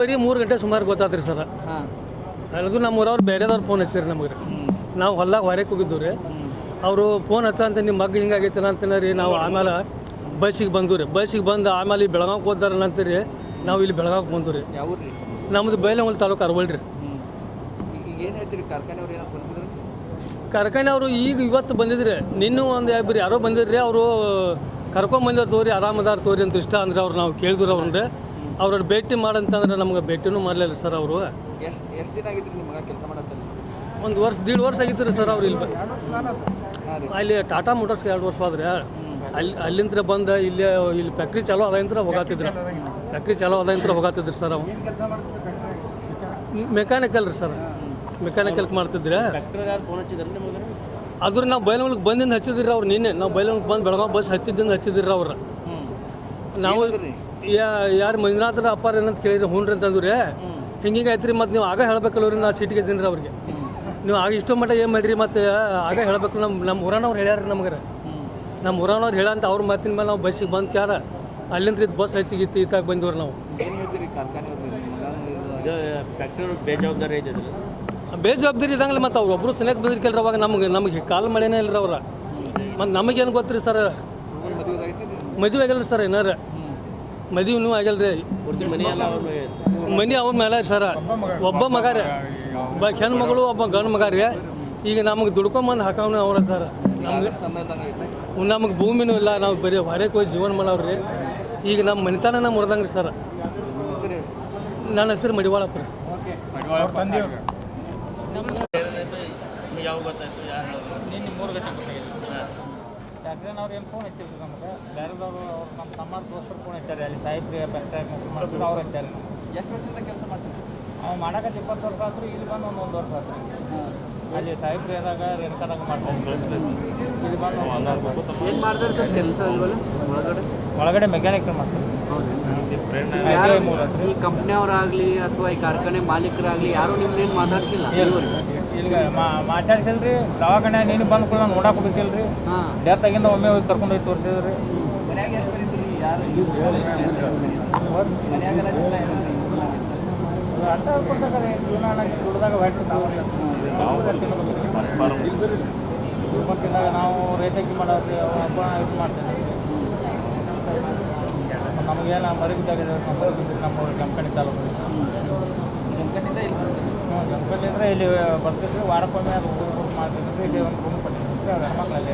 ಬರೀ ಮೂರು ಗಂಟೆ ಸುಮಾರು ಗೊತ್ತಾತ್ರಿ ಸರ್. ಅಲ್ಲದು ಅದು ನಮ್ಮ ಊರವ್ರು ಬೇರೆದವ್ರು ಫೋನ್ ಹಚ್ಚಿರಿ ನಮಗೆ. ನಾವು ಹೊಲ್ದಾಗ ಹೊರಗೆ ಹೋಗಿದ್ದು ರೀ. ಅವರು ಫೋನ್ ಹಚ್ಚ ಅಂತ ನಿಮ್ಮ ಮಗ ಹಿಂಗಾಗೈತೆ ಅಂತಾನೆ ರೀ ನಾವು ಆಮೇಲೆ ಬಸ್ಸಿಗೆ ಬಂದು ರೀ. ಬಸ್ಸಿಗೆ ಬಂದು ಆಮೇಲೆ ಇಲ್ಲಿ ಬೆಳಗಾವಿ ಹೋದಾರ ಅಂತೀರಿ ನಾವು ಇಲ್ಲಿ ಬೆಳಗಾವಿ ಬಂದು ರೀ. ನಮ್ಮದು ಬೈಲಹೊಂಗಲ ತಾಲೂಕು ಅರವಲ್ ರೀ. ಕಾರ್ಖಾನೆ ಅವರು ಈಗ ಇವತ್ತು ಬಂದಿದ್ರಿ ನಿನ್ನೂ ಒಂದು ಇಬ್ಬರು ಯಾರೋ ಬಂದಿದ್ರಿ ಅವರು ಕರ್ಕೊಂಡ್ ಬಂದಿರೋ ತೋರಿ ಆರಾಮದಾರ ತೋರಿ ಅಂತ ಇಷ್ಟ ಅಂದ್ರೆ ಅವ್ರು ನಾವು ಕೇಳಿದ್ರು ಅವ್ರನ್ನ ಅವ್ರನ್ನ ಭೇಟಿ ಮಾಡಂತಂದ್ರೆ ನಮ್ಗೆ ಭೇಟಿನೂ ಮಾಡಲಿಲ್ಲ ಸರ್ ಅವರು. ಎಷ್ಟು ಎಷ್ಟು ದಿನ ಆಗಿತ್ತು ನಿಮ್ಮ ಮಗ ಕೆಲಸ ಮಾಡತ್ತಲ್ಲ ಒಂದು ವರ್ಷ ದೀಡ್ ವರ್ಷ ಆಗಿತ್ತು ರೀ ಸರ್ ಅವ್ರು ಇಲ್ಲಿ ಅಲ್ಲಿ ಟಾಟಾ ಮೋಟರ್ಸ್ಗೆ ಎರಡು ವರ್ಷ ಆದ್ರೆ. ಅಲ್ಲಿ ಅಲ್ಲಿಂದ ಬಂದ ಇಲ್ಲಿ ಇಲ್ಲಿ ಫ್ಯಾಕ್ಟ್ರಿ ಚಾಲೋ ಅದಂತ್ರ ಹೋಗಾತಿದ್ರು. ಫ್ಯಾಕ್ಟ್ರಿ ಚಾಲೋ ಅದಂತ್ರ ಹೋಗಾತಿದ್ರು ಸರ್ ಅವು ಮೆಕ್ಯಾನಿಕಲ್ ರೀ ಸರ್. ಮೆಕ್ಯಾನಿಕಲ್ ಮಾಡ್ತಿದ್ರೆ. ಯಾರು ಫೋನ್ ಹಚ್ಚಿದಾರೆ ನಿಮಗೆ ಅದ್ರ? ನಾವು ಬೈಲಂಗ್ಳಿಗೆ ಬಂದಿಂದ ಹಚ್ಚಿದ್ರಿ ಅವ್ರು ನಿನ್ನೆ. ನಾವು ಬೈಲಂಗ್ಳಿಗೆ ಬಂದು ಬೆಳಗಾವಿ ಬಸ್ ಹತ್ತಿದ್ದಿಂದ ಹಚ್ಚಿದ್ರಿ ಅವ್ರು. ನಾವು ಯಾ ಯಾರು ಮಂಜುನಾಥರ ಅಪ್ಪಾರ ಏನಂತ ಕೇಳಿದ್ರೆ ಹ್ಞೂ ರೀ ಅಂತಂದ್ರು. ಹಿಂಗೆ ಆಯ್ತು ರೀ ಮತ್ತು ನೀವು ಆಗ ಹೇಳ್ಬೇಕಲ್ಲ ರೀ ನಾ ಸೀಟಿಗೆ ಇದ್ದೀನಿ ಅವ್ರಿಗೆ. ನೀವು ಆಗ ಇಷ್ಟೋ ಮಟ್ಟ ಏನು ಮಾಡಿರಿ ಮತ್ತು ಆಗ ಹೇಳ್ಬೇಕು ನಮ್ಮ ನಮ್ಮ ಊರನವ್ರು ಹೇಳ್ಯಾರ ನಮ್ಗೆ ನಮ್ಮ ಊರನವ್ರು ಹೇಳಂತ ಅವ್ರ ಮಾತಿನ ಮೇಲೆ ನಾವು ಬಸ್ಸಿಗೆ ಬಂದು ಕ್ಯಾರ ಅಲ್ಲಿಂದ ಇದು ಬಸ್ ಹೆಚ್ಚಿಗಿತ್ತು ಇತ್ತಾಗ ಬಂದಿವ್ರಿ ನಾವು. ಬೇಜವಾಬ್ದಾರಿ ಬೇಜವಾಬ್ದಾರಿ ಇದಂಗಲ್ಲ ಮತ್ತು ಅವ್ರು ಒಬ್ಬರು ಸನಿಯಕ್ಕೆ ಬಂದಿರ್ಕಲ್ರಿ ಅವಾಗ ನಮ್ಗೆ ನಮಗೆ ಕಾಲ್ ಮಳೆನೇ ಇಲ್ರಿ ಅವ್ರ. ಮತ್ತು ನಮಗೇನು ಗೊತ್ತ್ರಿ ಸರ್? ಮದುವೆ ಆಗಿಲ್ಲ ಸರ್ ಏನಾರ? ಮದುವೆನೂ ಆಗಿಲ್ಲ ರೀ ಪೂರ್ತಿ ಮನೆ ಅವ್ರ ಮನೆ ಅವ್ರ ಮೇಲೆ ಸರ. ಒಬ್ಬ ಮಗ ರೀ. ಒಬ್ಬ ಹೆಣ್ಣು ಮಗಳು ಒಬ್ಬ ಗಂಡು ಮಗ ರೀ. ಈಗ ನಮಗೆ ದುಡ್ಕೊಂಬಂದು ಹಾಕವನ ಅವ್ರ ಸರ್. ನಮ್ಗೆ ನಮಗೆ ಭೂಮಿನೂ ಇಲ್ಲ. ನಾವು ಬರೀ ಹೊರಗೆ ಹೋಗಿ ಜೀವನ ಮಾಡವ್ರಿ ಈಗ ನಮ್ಮ ಮನೆತನ ಮುರಿದಂಗೆ ರೀ ಸರ್. ನನ್ನ ಹೆಸರು ಮಡಿವಾಳಪ್ಪ ರೀ. ಯಾವ ಗೊತ್ತಾಯ್ತು? ಯಾರು ನಿನ್ನ ನಿನ್ನೆ ಮೂರು ಗಂಟೆ ಗೊತ್ತಾಗಿಲ್ಲ ಅವ್ರು ಏನು ಫೋನ್ ಹಚ್ಚಿದ್ರು ನಮ್ಗೆ. ಬೇರೆದವರು ಅವ್ರು ನಮ್ಮ ತಮ್ಮ ದೋಸ್ತರು ಫೋನ್ ಹಚ್ಚಾರೆ ಅಲ್ಲಿ ಸಾಹಿಬ್ರಿಗೆ ಪಂಚಾಯತ್ ಮಾಡಿದ್ರು ಅವ್ರು ಹಚ್ಚಾರೆ ಎಷ್ಟು ವರ್ಷದಿಂದ ಕೆಲಸ ಮಾಡ್ತಾರೆ ಅವ್ನು ಮಾಡಕ್ಕೆ ಇಪ್ಪತ್ತು ವರ್ಷ ಆದರೂ ಇಲ್ಲಿ ಬಂದು ಒಂದು ಒಂದು ವರ್ಷ ಆತ್ರು. ಅಲ್ಲಿ ಸಾಹಿಬ್ರು ಏನಾಗ ರೇಣುಕಾದಾಗ ಮಾಡ್ತಾರೆ ಇಲ್ಲಿ ಬಂದು. ಏನು ಮಾಡಿದ್ರೆ ಸರ್ ಕೆಲಸ ಇಲ್ವಲ್ಲ? ಒಳಗಡೆ? ಒಳಗಡೆ ಮೆಕ್ಯಾನಿಕ್ ಮಾಡ್ತಾರೆ ಈ ಕಂಪ್ನಿಯವರಾಗಲಿ ಅಥವಾ ಈ ಕಾರ್ಖಾನೆ ಮಾಲೀಕರಾಗಲಿ ಯಾರು ನಿಮ್ಮನ್ನೇನು ಮಾತಾಡ್ಸಿಲ್ಲ? ಇಲ್ಲಿಗ ಮಾತಾಡ್ಸಿಲ್ರಿ ದವಾಖಾನೆ ನೀನು ಬಂದು ಕೂಡ ನೋಡಕ್ ಹೋಗ್ಬೇಕಿಲ್ರಿ. ಹಾಂ. ಡೆತ್ ಆಗಿಂದ ಒಮ್ಮೆ ಹೋಗಿ ಕರ್ಕೊಂಡು ಹೋಗಿ ತೋರಿಸಿದ್ರಿ. ಹೊಟ್ಟು ನಾವು ತಿಂದಾಗ ನಾವು ರೇಟಕ್ಕೆ ಮಾಡೋದು ಹಬ್ಬ ಇದು ಮಾಡ್ತೇವೆ. ನಮಗೇನು ಮರಿಬಿದ್ದಾಗಿದೆ ನಮ್ಮ ನಮ್ಮ ಕಂಪನಿ ತಾಲೂಕು. ಜಮಖಂಡಿಂದ ಇಲ್ಲಿ ಬರ್ತೀರಿ ಹ್ಞೂ ಗಣಪತಿ ಅಂದರೆ ಇಲ್ಲಿ ಬರ್ತಿದ್ವಿ ವಾರಕ್ಕೊಮ್ಮೆ ಅದು ಹುಡುಗರು ಮಾಡ್ತಿದ್ರು ಇಲ್ಲಿ ಒಂದು ರೂಮ್ ಕೊಟ್ಟಿರ್ತೀವಿ ಅವ್ರ ಹೆಣ್ಮಕ್ಳಲ್ಲಿ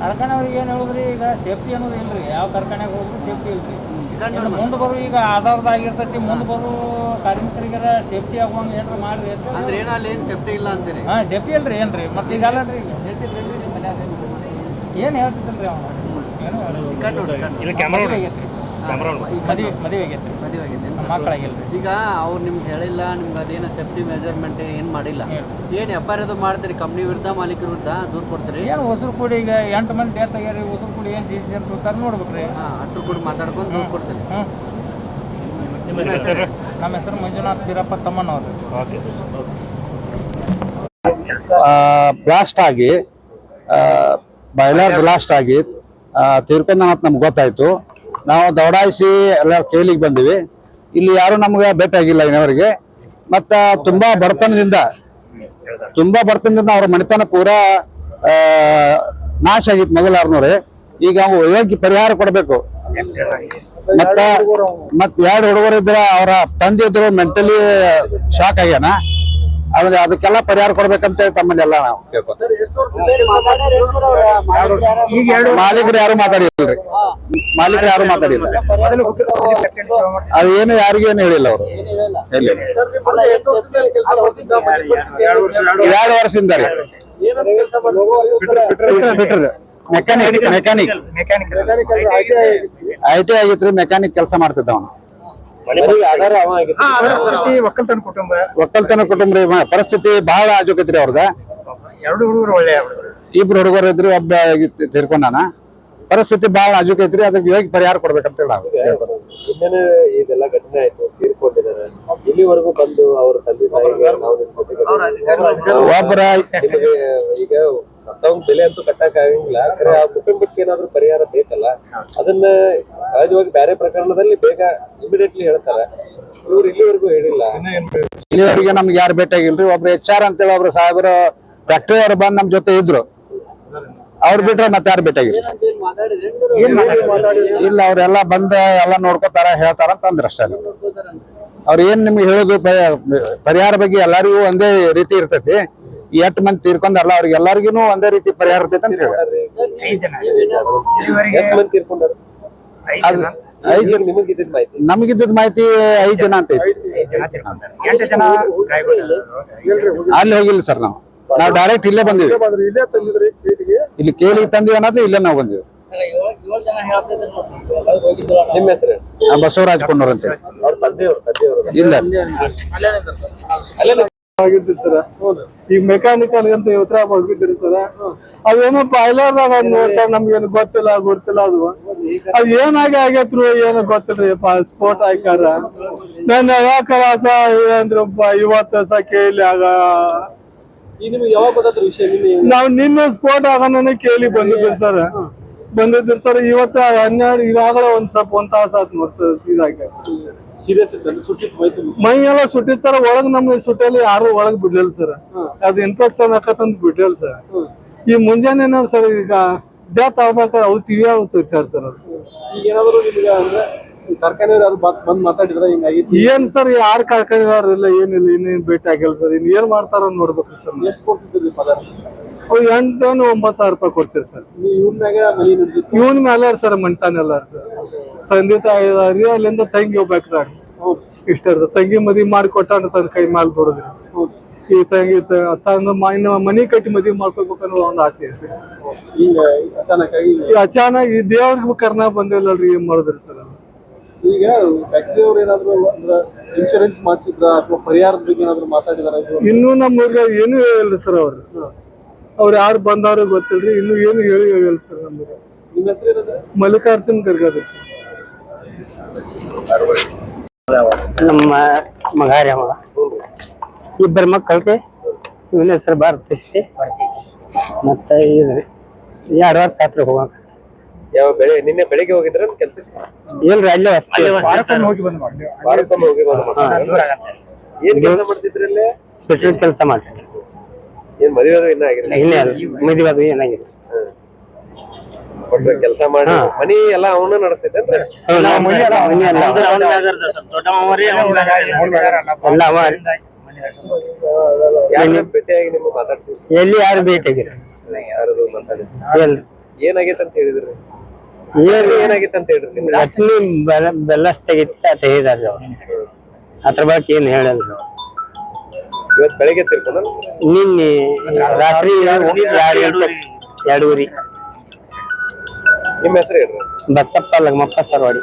ಕಾರ್ಖಾನೆ ಅವ್ರಿಗೆ ಏನು ಹೇಳಿದ್ರಿ ಈಗ ಸೇಫ್ಟಿ ಅನ್ನೋದು ಇಲ್ರಿ. ಯಾವ ಕಾರ್ಖಾನೆಗೆ ಹೋದ್ರು ಸೇಫ್ಟಿ ಇಲ್ರಿ. ಇನ್ನು ಮುಂದೆ ಬರೋ ಈಗ ಆಧಾರದಾಗಿರ್ತೈತಿ ಮುಂದೆ ಬರೋ ಕಾರ್ಮಿಕರಿಗಾರ ಸೇಫ್ಟಿ ಆಗುವಂಗ ಏನಾರ ಮಾಡ್ರಿ ಅಂತ ಅಂದ್ರೆ ಏನು ಅಲ್ಲಿ ಏನು ಸೇಫ್ಟಿ ಇಲ್ಲ ಅಂತೀರಿ? ಹಾಂ ಸೇಫ್ಟಿ ಇಲ್ರಿ ಏನು ರೀ ಮತ್ತೆ ಈಗ ಅಲ್ಲರಿ ಈಗ. ಹೇಳ್ತಿದ್ರಿ ನಿಮ್ಮ ಮನ್ಯಾಗ ಏನು ಹೇಳ್ತಿದ್ದಲ್ರಿ ಅವನು? ಏನು ಇಲ್ಲಿ ಕ್ಯಾಮ್ರಾ ಮದುವೆ ಮದುವೆ ಮದುವೆ ಈಗ ಅವ್ರು ನಿಮ್ಗೆ ಹೇಳಿಲ್ಲ ನಿಮ್ಗೆ ಅದೇನೋ ಸೇಫ್ಟಿ ಮೆಜರ್ಮೆಂಟ್ ಏನು ಮಾಡಿಲ್ಲ. ಏನು ಎಫ್ ಐ ಆರ್ ಮಾಡ್ತೀರಿ? ಕಂಪ್ನಿ ವಿರುದ್ಧ ಮಾಲೀಕ ವಿರುದ್ಧ ದೂರು ಕೊಡ್ತೀರಿ? ಏನು ಹೊಸರು ಕೂಡಿ ಈಗ ಎಂಟು ಮಂದಿ ಡೇತ್ ಆಗ್ಯಾರ ಹೊಸರು ಕೂಡಿ ಏನು ಡಿಸಿಷನ್ ತಗೋತಾರೆ ನೋಡ್ಬೇಕ್ರಿ. ಹಾಂ ಅಟ್ರು ಕೂಡ ಮಾತಾಡ್ಕೊಂಡು ದೂರು ಕೊಡ್ತೀರಿ. ಹೆಸರು? ನಮ್ಮ ಹೆಸರು? ಮಂಜುನಾಥ್ ಬೀರಪ್ಪ ತಮ್ಮನವರು. ಓಕೆ. ಬ್ಲಾಸ್ಟ್ ಆಗಿ ಬಾಯ್ಲರ್ ಬ್ಲಾಸ್ಟ್ ಆಗಿ ತೀರ್ಕೊಂಡ ಅಂತ ನಮ್ಗೆ ಗೊತ್ತಾಯ್ತು. ನಾವು ದೌಡಾಯಿಸಿ ಎಲ್ಲ ಕೇಳಿಗೆ ಬಂದಿವಿ. ಇಲ್ಲಿ ಯಾರು ನಮ್ಗೆ ಭೇಟಿಯಾಗಿಲ್ಲ ಇನ್ನವರಿಗೆ. ಮತ್ತು ತುಂಬಾ ಬಡತನದಿಂದ ತುಂಬಾ ಬಡತನದಿಂದ ಅವ್ರ ಮನೆತನ ಪೂರಾ ನಾಶ ಆಗಿತ್ತು ಮೊದಲಾರ್ನವ್ರೆ ಈಗ ಅವು ಯೋಗ್ಯ ಪರಿಹಾರ ಕೊಡಬೇಕು. ಮತ್ತ ಮತ್ ಎರಡು ಹುಡುಗರು ಇದ್ರ, ಅವರ ತಂದೆ ಇದ್ರು ಮೆಂಟಲಿ ಶಾಕ್ ಆಗ್ಯಾನ. ಆದ್ರೆ ಅದಕ್ಕೆಲ್ಲ ಪರಿಹಾರ ಕೊಡ್ಬೇಕಂತ ಹೇಳಿ ತಮ್ಮಲ್ಲಿ ಎಲ್ಲ ನಾವು ಕೇಳ್ಕೊತೀವಿ ಮಾಲೀಕರು ಯಾರು ಮಾತಾಡಿಲ್ರಿ ಮಾಲೀಕರು ಯಾರು ಮಾತಾಡಿಲ್ಲ. ಅದು ಏನು ಯಾರಿಗೂ ಏನು ಹೇಳಿಲ್ಲ ಅವರು. ಎರಡು ವರ್ಷದಿಂದ ರೀ. ಬಿಟ್ರಿ ಮೆಕ್ಯಾನಿಕ್ ಮೆಕ್ಯಾನಿಕ್ ಐ ಟಿ ಆಗಿತ್ರಿ ಮೆಕ್ಯಾನಿಕ್ ಕೆಲಸ ಮಾಡ್ತಿದ್ದ ಅವನು ಒಕ್ಕಲ್ತನ ಕುಟುಂಬ. ಒಕ್ಕಲ್ತನ ಕುಟುಂಬ ರೀ ಪರಿಸ್ಥಿತಿ ಬಹಳ ಆಜುಕೈತ್ರಿ ಅವ್ರದ. ಎರಡು ಹುಡುಗರು ಒಳ್ಳೆಯ ಇಬ್ರು ಹುಡುಗರು ಇದ್ರು ಒಬ್ಬ ತೀರ್ಕೊಂಡಾನ. ಪರಿಸ್ಥಿತಿ ಬಹಳ ಐತ್ರಿ ಅದಕ್ಕೆ ಹೇಗೆ ಪರಿಹಾರ ಕೊಡ್ಬೇಕಂತ ಹೇಳಿ ನಾವು. ನಿನ್ನೆನೆ ಇದೆಲ್ಲ ಘಟನೆ ಆಯ್ತು ತೀರ್ಕೊಂಡಿದ್ದಾರೆ. ಇಲ್ಲಿವರೆಗೂ ಬಂದು ಅವರ ತಂದೆ ತಾಯಿಗೆ ನಾವು ಒಬ್ಬರ ನಿಮಗೆ ಈಗ ಸತ್ತವಂಗ್ ಬೆಲೆ ಅಂತೂ ಕಟ್ಟಕ್ ಆಗಂಗಿಲ್ಲ ಖರೆ ಆ ಕುಟುಂಬಕ್ಕೆ ಏನಾದ್ರೂ ಪರಿಹಾರ ಬೇಕಲ್ಲ ಅದನ್ನ ಸಹಜವಾಗಿ ಬೇರೆ ಪ್ರಕರಣದಲ್ಲಿ ಬೇಗ ಇಮಿಡಿಯೇಟ್ಲಿ ಹೇಳ್ತಾರೆ. ಇವ್ರು ಇಲ್ಲಿವರೆಗೂ ಹೇಳಿಲ್ಲ. ಇಲ್ಲಿವರೆಗೆ ನಮ್ಗೆ ಯಾರು ಭೇಟಿ ಆಗಿಲ್ರಿ ಒಬ್ರು ಎಚ್ ಆರ್ ಅಂತೇಳಿ ಒಬ್ರು ಸಾಹೇಬರು ಫ್ಯಾಕ್ಟ್ರಿ ಅವರು ಬಂದ್ ನಮ್ ಜೊತೆ ಇದ್ರು. ಅವ್ರು ಬಿಟ್ರೆ ಮತ್ತೆ ಯಾರು ಬಿಟ್ಟಾಗಿ ಇಲ್ಲ ಅವ್ರೆಲ್ಲ ಬಂದ ಎಲ್ಲ ನೋಡ್ಕೋತಾರ ಹೇಳ್ತಾರ ಅಂತ ಅಂದ್ರ ಅಷ್ಟೇ. ಅವ್ರ ಏನ್ ನಿಮ್ಗೆ ಹೇಳೋದು? ಪರಿಹಾರ ಬಗ್ಗೆ ಎಲ್ಲರಿಗೂ ಒಂದೇ ರೀತಿ ಇರ್ತೈತಿ. ಎಟ್ ಮಂದಿ ತೀರ್ಕೊಂಡಾರಲ್ಲ ಅವ್ರಿಗೆ ಎಲ್ಲರಿಗೂ ಒಂದೇ ರೀತಿ ಪರಿಹಾರ ಇರ್ತೈತಿ ಅಂತ ಹೇಳಿ. ಐದು ಜನ. ಎಷ್ಟ್ ಮಂದಿ ತೀರ್ಕೊಂಡಾರ? ಅದ್ ಐದ್ ಈಗ ನಿಮಗ್ ಮಾಹಿತಿ. ನಮಗಿದ್ದದ್ ಮಾಹಿತಿ ಐದ್ ಜನ ಅಂತ. ಅಲ್ಲಿ ಹೋಗಿಲ್ಲ ಸರ್ ನಾವು. ನಾವು ಡೈರೆಕ್ಟ್ ಇಲ್ಲೇ ಬಂದಿವಿ. ಇಲ್ಲೇ ಕೇಳಿ ತಂದಿವಿ ಅನ್ನೋದು ಇಲ್ಲೇ ನಾವು ಬಂದಿವಿ. ನಿಮ್ಮ ಹೆಸರು? ಆ ಬಸವರಾಜ್ ಕೊಂಡೂರ್ ಅಂತ ಹೇಳಿ. ಇಲ್ಲ. ಆಗಿದ್ರಿ ಸರ್. ಈಗ ಮೆಕ್ಯಾನಿಕಲ್ ಅಂತ ಉತ್ತರ ಹೋಗಿದ್ರಿ ಸರ್. ಅದೇನೋ ಪೈಲರ್ ನೋಡಿ ಸರ್ ನಮ್ಗೇನು ಗೊತ್ತಿಲ್ಲ ಗೊತ್ತಿಲ್ಲ ಅದು. ಅದ್ ಏನಾಗಿ ಆಗೈತ್ರು ಏನು ಗೊತ್ತಿಲ್ರಿ ಸ್ಪೋರ್ಟ್ ಆಯ್ಕಾರ ನನ್ನ ಯಾಕಾರ ಸ ಏನ್ರಿ ಇವತ್ತು ಸಹ ಕೇಳಿ ಆಗ ನಾವ್ ನಿನ್ನೆ ಸ್ಪೋರ್ಟ್ ಆಗೋಣ ಕೇಳಿ ಬಂದಿದ್ದೀರಿ ಸರ್. ಬಂದಿದ್ರಿ ಸರ್ ಇವತ್ತು ಹನ್ನೆರಡು ಈಗಾಗಲೇ ಒಂದ್ ಸ್ವಲ್ಪ ಒಂದ್ ತಾಸ ಆತ್ ನೋಡಿ ಸರ್ ಇದಾಗ್ಯಾರ ಸೀರಿಯಸ್ ಮೈ ಎಲ್ಲ ಸುಟ್ಟಿದ್ ಸರ್ ಒಳಗ್ ನಮ್ಮ ಸುಟ್ಟಲ್ಲಿ ಯಾರು ಒಳಗ್ ಬಿಡ್ಲಿಲ್ಲ ಸರ್. ಅದು ಇನ್ಫೆಕ್ಷನ್ ಆಕತ್ತಂತ ಬಿಡ್ಲಿಲ್ಲ ಸರ್. ಈ ಮುಂಜಾನೆ ಸರ್ ಈಗ ಡೆತ್ ಆಗ್ಬೇಕಾದ್ರೆ ಅವ್ರು ಟಿವಿ ಆಗುತ್ತೆ ಸರ್ ಸರ್ ಅದು ಕಾರ್ಖಾನೆಯವ್ರು ಬಂದ್ ಮಾತಾಡಿದ್ರೆ ಹಿಂಗಾಗಿ ಏನ್ ಸರ್ ಯಾರು ಕಾರ್ಖಾನೆದಾರ ಇಲ್ಲ ಏನಿಲ್ಲ ಇನ್ನೇನ್ ಭೇಟಿ ಆಗಿಲ್ಲ ಸರ್ ಇನ್ ಏನ್ ಮಾಡ್ತಾರ ನೋಡ್ಬೇಕು ಸರ್ ಎಷ್ಟು ಕೊಡ್ತಿದ್ರಿ ಪಗಾರ? ಅವ್ರು ಎಂಟು ಒಂಬತ್ತು ಸಾವಿರ ರೂಪಾಯಿ ಕೊಡ್ತೀರಿ ಸರ್. ಮ್ಯಾಗ ಮನಿ ಇವನ್ ಮೇಲೆ ಸರ್ ಮಣ್ತಾನ ಎಲ್ಲಾರ ಸರ್. ತಂದೆ ತಾಯಿ ಅಲ್ಲಿಂದ ತಂಗಿ ಹೋಗ್ಬೇಕ್ರಿ ಇಷ್ಟ ಇರ್ತದೆ. ತಂಗಿ ಮದಿ ಮಾಡಿ ಕೊಟ್ಟಾನ ತನ್ನ ಕೈ ಮೇಲೆ ಬರೋದ್ರಿ ಈ ತಂಗಿ ತಂದು ತನ್ನ ಇನ್ನು ಮನಿ ಕಟ್ಟಿ ಮದ್ವಿ ಮಾಡ್ಕೋಬೇಕನ್ನೋ ಒಂದು ಆಸೆ ಐತಿ ಈಗ ಅಚಾನಕ್ ಆಗಿ ಈ ಅಚಾನಕ್ ಈ ದೇವ್ರಿಗೆ ಕರ್ನಾ ಬಂದಿಲ್ಲ ಏನ್ ಮಾಡಿದ್ರಿ ಸರ್? ಈಗ ಫ್ಯಾಕ್ಟ್ರಿ ಅವ್ರು ಏನಾದ್ರು ಅಂದ್ರೆ ಇನ್ಶೂರೆನ್ಸ್ ಮಾಡಿಸಿದ್ರ ಅಥವಾ ಪರಿಹಾರದ ಬಗ್ಗೆ ಏನಾದ್ರು ಮಾತಾಡಿದಾರ ಇನ್ನೂ ನಮ್ಮ ಊರ್ಗ ಏನು ಹೇಳಿಲ್ಲ ಸರ್ ಅವ್ರು. ಅವ್ರು ಯಾರು ಬಂದವ್ರು ಗೊತ್ತಿಲ್ರಿ ಇನ್ನು ಏನು ಹೇಳಿ ಹೇಳಿಲ್ಲ ಸರ್ ನಮ್ಗೆ ನಿಮ್ಮ ಹೆಸರು ಏನಂದ್ರೆ ಮಲ್ಲಿಕಾರ್ಜುನ್ ಗರ್ಗಾದ್ರಿ ಸರ್. ನಮ್ಮ ಮಗ ರೀ ಅವ. ಇಬ್ಬರು ಮಕ್ಕಳಿಗೆ ಇವನ ಹೆಸರು ಭಾರತೇಶ್ರೀ ಮತ್ತೆ ಇದು ಎರಡು ವರ್ಷ ಹತ್ರ ಹೋಗಾಕ. ಯಾವ ಬೆಳೆ ನಿನ್ನೆ ಬೆಳಿಗ್ಗೆ ಹೋಗಿದ್ರ ಕೆಲ್ಸಕ್ಕೆ ಇಲ್ರಿ ಅಲ್ಲೇ ಹೋಗಿ ಬಂದ್ ಮಾಡಿ ವಾರಕ್ಕೊಮ್ಮೆ ಹೋಗಿ ಬಂದ್. ಏನ್ ಕೆಲಸ ಮಾಡ್ತಿದ್ರಿ ಇಲ್ಲೇ ಸ್ಪೆಷಲ್ ಕೆಲಸ ಏನ್ ಮದುವೆ ಅದು ಇನ್ನ ಆಗಿಲ್ಲ? ಇನ್ನೇ ಮದುವೆ ಅದು ಏನಾಗಿಲ್ಲ ಒಟ್ಟು ಕೆಲಸ ಮಾಡಿ ಮನಿ ಎಲ್ಲ ಅವನ ನಡೆಸ್ತೈತೆ ಎಲ್ಲ. ಯಾರು ಭೇಟಿಯಾಗಿ ನಿಮ್ಗೆ ಮಾತಾಡ್ಸಿ ಎಲ್ಲಿ ಯಾರು ಮಾತಾಡಿಸಿ ಏನಾಗೈತೆ ಅಂತ ಹೇಳಿದ್ರಿ? ಏನಾಗಿತ್ತು ಅಂತ ಬೆಲ್ಲ ತೆಗಿತಿ ಅಂತ ಅವ್ರು ಅದ್ರ ಬಗ್ಗೆ ಏನು ಅವ್ರು. ಇವತ್ತು ಬೆಳಿಗ್ಗೆ ನಿನ್ನೆ ರಾತ್ರಿ ಎರಡು ಗಂಟೆ ಎರಡೂರಿ ನಿಮ್ಮ ಹೆಸರು ಹೇಳ್ರಿ. ಬಸಪ್ಪ ಲಗ್ಮಪ್ಪ ಸರ್ವಾಡಿ.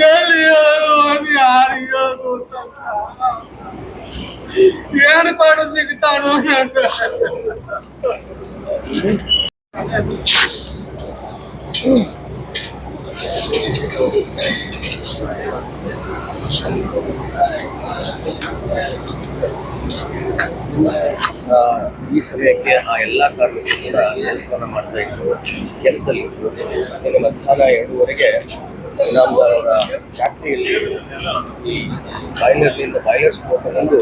ಯಾರು ಅಯ್ಯೋ ಅಯ್ಯೋ ಅಪ್ಪ. ಗೆಲುವಾಗೋಣ ನಡೆಯ ಏನದಕ್ಕೆ ಹೋಗೋಣ ನಡೆ ಆಂಟಿ ಹೋಗಪ್ಪ ಹೇಳಿ ಹೇಳು ದೇವರ ಇದನ್ನು ಸಂಕಟ ಹೇಳಿ ಹೇಳು ಅದು ಯಾರಿಗೆ ಹೇಳೋದು ಏನು ಕೊಂಡು ಸಿಗ್ತಾನೋ ಈ ಸಮಯಕ್ಕೆ ಆ ಎಲ್ಲ ಕಾರ್ಮಿಕರು ಕೂಡ ಕೆಲಸವನ್ನು ಮಾಡ್ತಾ ಇದ್ರು, ಕೆಲಸದಲ್ಲಿ ಇದ್ರು ಮಧ್ಯಾಹ್ನ ಎರಡೂವರೆಗೆ ಇನಾಮದಾರ್ ಅವರ ಫ್ಯಾಕ್ಟ್ರಿಯಲ್ಲಿ ಈ ಬಾಯ್ಲರ್ನಿಂದ ಬಾಯ್ಲರ್ ಬಂದು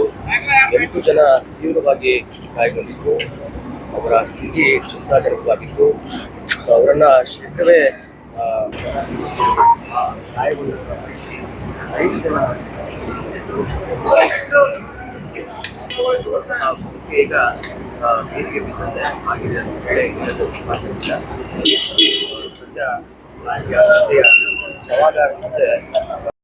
ಎಂಟು ಜನ ತೀವ್ರವಾಗಿ ಗಾಯಗೊಂಡಿದ್ದು, ಅವರ ಸ್ಥಿತಿ ಚಿಂತಾಜನಕವಾಗಿತ್ತು ಸೊ ಅವರನ್ನ ಶೀಘ್ರವೇ ಐದು ಜನ ಈಗ ಬಿದ್ದಂತೆ ಆಗಿದೆ ಅಂತ ಹೇಳಿ. ಸದ್ಯ ಆ, ಸದ್ಯ ಶವಾಗಾರ ಮತ್ತೆ